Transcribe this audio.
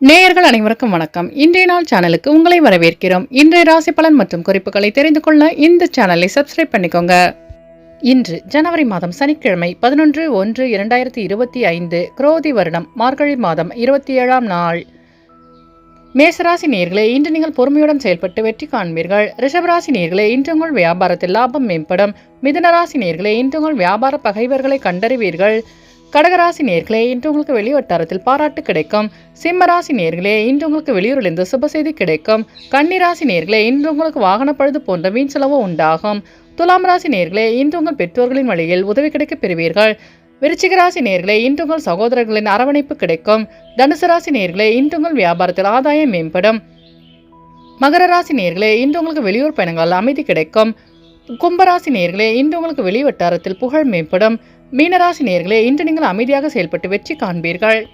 நேயர்கள் அனைவருக்கும் வணக்கம். இன்றைய நாள் சேனலுக்கு உங்களை வரவேற்கிறோம். இன்றைய ராசி பலன் மற்றும் குறிப்புகளை தெரிந்து கொள்ள இந்த சேனலை சப்ஸ்கிரைப் பண்ணிக்கோங்க. இன்று ஜனவரி மாதம் சனிக்கிழமை பதினொன்று ஒன்று இரண்டாயிரத்தி இருபத்தி ஐந்து குரோதி வருடம் மார்கழி மாதம் இருபத்தி ஏழாம் நாள். மேசராசி நேர்களே இன்று நீங்கள் பொறுமையுடன் செயல்பட்டு வெற்றி காண்பீர்கள். ரிஷபராசி நேர்களே இன்று உங்கள் வியாபாரத்தில் லாபம் மேம்படும். மிதனராசி நேர்களே இன்று உங்கள் வியாபார பகைவர்களை கண்டறிவீர்கள். கடகராசி நேர்களே இன்று உங்களுக்கு வெளிவட்டாரத்தில் பாராட்டு கிடைக்கும். சிம்மராசி நேர்களே இன்று உங்களுக்கு வெளியூரிலிருந்து சுப செய்தி கிடைக்கும். கன்னிராசி நேர்களே இன்று உங்களுக்கு வாகன பழுது போன்ற வீண் செலவு உண்டாகும். துலாம் ராசி நேர்களே இன்று உங்கள் பெற்றோர்களின் வழியில் உதவி கிடைக்கப் பெறுவீர்கள். விருச்சிக ராசி நேர்களே இன்று உங்கள் சகோதரர்களின் அரவணைப்பு கிடைக்கும். தனுசு ராசி நேர்களே இன்று உங்கள் வியாபாரத்தில் ஆதாயம் மேம்படும். மகர ராசி நேர்களே இன்று உங்களுக்கு வெளியூர் பயணங்கள் அமைதி கிடைக்கும். கும்பராசி நேர்களே இன்று உங்களுக்கு வெளிவட்டாரத்தில் புகழ் மேம்படும். மீனராசி நேர்களே இன்று நீங்கள் அமைதியாக செயல்பட்டு வெற்றி காண்பீர்கள்.